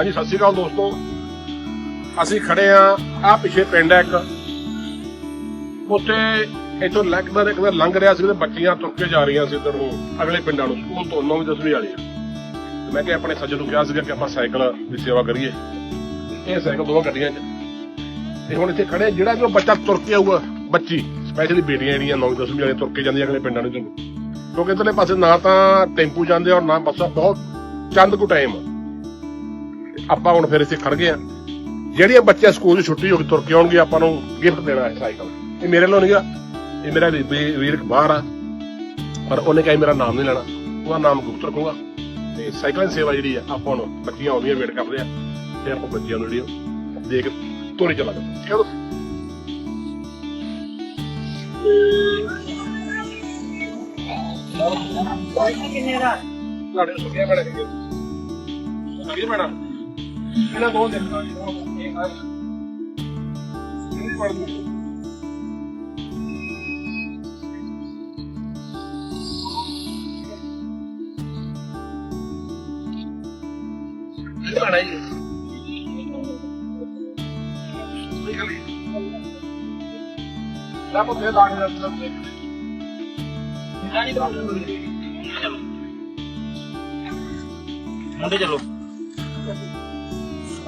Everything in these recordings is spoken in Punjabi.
ਹਾਂਜੀ, ਸਤਿ ਸ਼੍ਰੀ ਅਕਾਲ ਦੋਸਤੋ। ਅਸੀਂ ਖੜੇ ਆ ਆ ਪਿੱਛੇ ਪਿੰਡ ਹੈ ਇੱਕ। ਉੱਥੇ ਇੱਥੋਂ ਲੰਘਦਾ ਇੱਕ ਵਾਰ ਲੰਘ ਰਿਹਾ ਸੀ ਤੇ ਬੱਚੀਆਂ ਤੁਰ ਕੇ ਜਾ ਰਹੀਆਂ ਸੀ ਇੱਧਰ ਨੂੰ, ਅਗਲੇ ਪਿੰਡਾਂ ਨੂੰ, ਸਕੂਲ ਤੋਂ ਨੌਵੀਂ, ਦਸਵੀਂ ਵਾਲੀਆਂ ਤੇ ਮੈਂ ਕਿਹਾ ਆਪਣੇ ਸੱਜਣ ਨੂੰ ਕਿਹਾ ਸੀਗਾ ਕਿ ਆਪਾਂ ਸਾਈਕਲ ਦੀ ਸੇਵਾ ਕਰੀਏ। ਇਹ ਸਾਈਕਲ ਦੋਵਾਂ ਗੱਡੀਆਂ 'ਚ। ਤੇ ਹੁਣ ਇੱਥੇ ਖੜੇ, ਜਿਹੜਾ ਵੀ ਉਹ ਬੱਚਾ ਤੁਰ ਕੇ ਆਊਗਾ, ਬੱਚੀ ਸਪੈਸ਼ਲੀ ਬੇਟੀਆਂ ਜਿਹੜੀਆਂ ਨੌਵੀਂ, ਦਸਵੀਂ ਵਾਲੀਆਂ ਤੁਰ ਕੇ ਜਾਂਦੀਆਂ ਅਗਲੇ ਪਿੰਡਾਂ ਨੂੰ ਕਿਉਂਕਿ ਇੱਧਰਲੇ ਪਾਸੇ ਨਾ ਤਾਂ ਟੈਂਪੂ ਜਾਂਦੇ ਔਰ ਨਾ ਬੱਸਾਂ, ਬਹੁਤ ਚੰਦ ਕੁ ਟਾਈਮ ਆਪਾਂ ਹੁਣ ਫਿਰ ਇੱਥੇ ਖੜ ਗਏ ਆ। ਜਿਹੜੀਆਂ ਬੱਚੇ ਸਕੂਲ 'ਚ ਛੁੱਟੀ ਹੋ ਕੇ ਤੁਰ ਕੇ ਆਉਣਗੇ ਆਪਾਂ ਨੂੰ ਗਿਫਟ ਦੇਣਾ ਹੈ ਸਾਈਕਲ। ਇਹ ਮੇਰੇ ਵੱਲੋਂ ਨਹੀਂਗਾ ਇਹ ਮੇਰਾ ਵੀਰ ਬਾਹਰ ਆ ਪਰ ਉਹਨੇ ਕਹੀ ਮੇਰਾ ਨਾਮ ਨਹੀਂ ਲੈਣਾ। ਉਹਦਾ ਨਾਮ ਗੁਪਤ ਰੱਖੂਗਾ ਤੇ ਸਾਈਕਲਾਂ ਦੀ ਸੇਵਾ ਜਿਹੜੀ ਆ ਆਪਾਂ ਹੁਣ ਬੱਚੀਆਂ ਆਉਂਦੀਆਂ ਵੇਟ ਕਰਦੇ ਆ। ਤੇ ਆਪਾਂ ਬੱਚਿਆਂ ਨੂੰ ਜਿਹੜੀ ਦੇ ਕੇ ਤੋਰੀ ਚਲਾ ਦੇ ਠੀਕ ਆ ਦੋਸਤੋ? ਤੁਹਾਡੇ ਸੁਣਿਆ ਬੜਾ ਹੈ ਸੁਣਿਆ ਬੜਾ ਇਹਨਾਂ ਦੋ ਦਿਨ ਦਾ ਇਹ ਆ ਇਹ ਪੜ੍ਹ ਲਓ। ਜੀ ਨਾ ਪੁੱਤੇ ਦਾਣੇ ਦਾ ਮਤਲਬ ਦੇਖ ਮੁੰਡੇ ਚਲੋ ਨਹੀਂ ਆ ਲੈਣੀ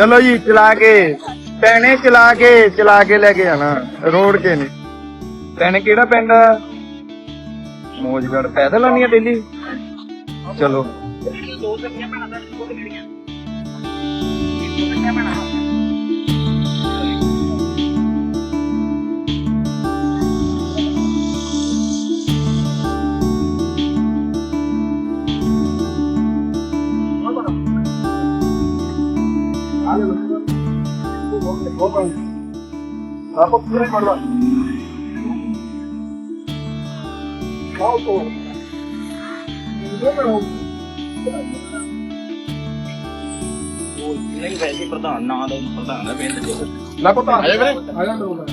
ਚਲੋ ਜੀ ਚਲਾ ਕੇ। ਭੈਣੇ ਚਲਾ ਕੇ ਚਲਾ ਕੇ ਲੈ ਕੇ ਆਣਾ। ਰੋੜ ਕੇ ਨਹੀਂ। ਭੈਣੇ ਕਿਹੜਾ ਪਿੰਡ? ਮੋਜਗੜ ਪੈਦਲ ਆਣੀ ਆ ਡੇਲੀ? ਚਲੋ। ਆਪੋ ਪੂਰੇ ਪੜਵਾ ਕਰੋ ਨਹੀਂ ਵੈਸੇ ਪ੍ਰਧਾਨ ਨਾਂ ਦਾ ਪ੍ਰਧਾਨ ਹੈ ਪਿੰਡ ਦੇ ਨਾ ਪਤਾ ਆਇਆ ਵੀਰੇ ਆਇਆ ਲੋਗਾ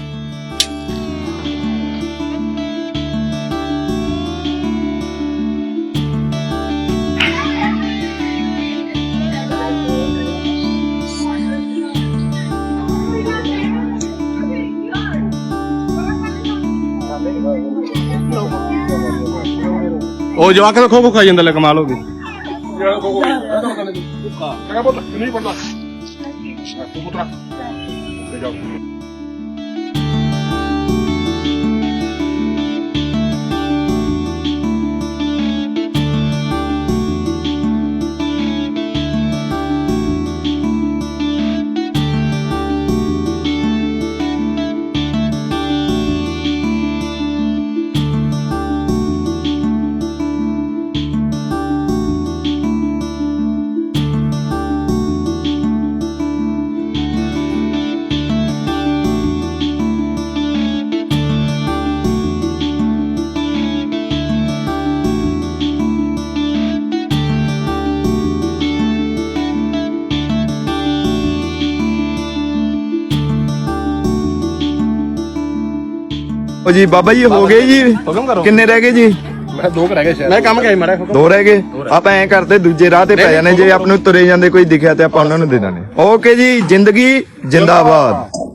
ਉਹ ਜਵਾਕ ਖੋ ਖੋ ਖਾ ਜਾਂਦਾ ਲੈ ਕਮਾਲ ਹੋ ਗਈ। ਜਿਹੜਾ ਕੋ ਕਾ ਬੋਲ ਨਹੀਂ ਪੜਦਾ ਤੂੰ ਪੁੱਤਰਾ ਲੈ ਜਾਓ। ਉਹ ਜੀ ਬਾਬਾ ਜੀ ਹੋ ਗਏ ਜੀ? ਹੁਕਮ ਕਰੋ। ਕਿੰਨੇ ਰਹਿ ਗਏ ਜੀ? ਮੈਂ ਦੋ ਰਹਿ ਗਏ ਸ਼ਾਇਦ। ਮੈਂ ਕੰਮ ਕਰੀ ਮੜਾ ਦੋ ਰਹਿ ਗਏ। ਆਪਾਂ ਐਂ ਕਰਦੇ ਦੂਜੇ ਰਾਹ ਤੇ ਪੈ ਜਾਣੇ ਜੇ ਆਪ ਨੂੰ ਤੁਰੇ ਜਾਂਦੇ ਕੋਈ ਦਿਖਿਆ ਤੇ ਆਪਾਂ ਉਹਨਾਂ ਨੂੰ ਦੇ ਦਾਂਗੇ। ਓਕੇ ਜੀ ਜ਼ਿੰਦਗੀ ਜਿੰਦਾਬਾਦ।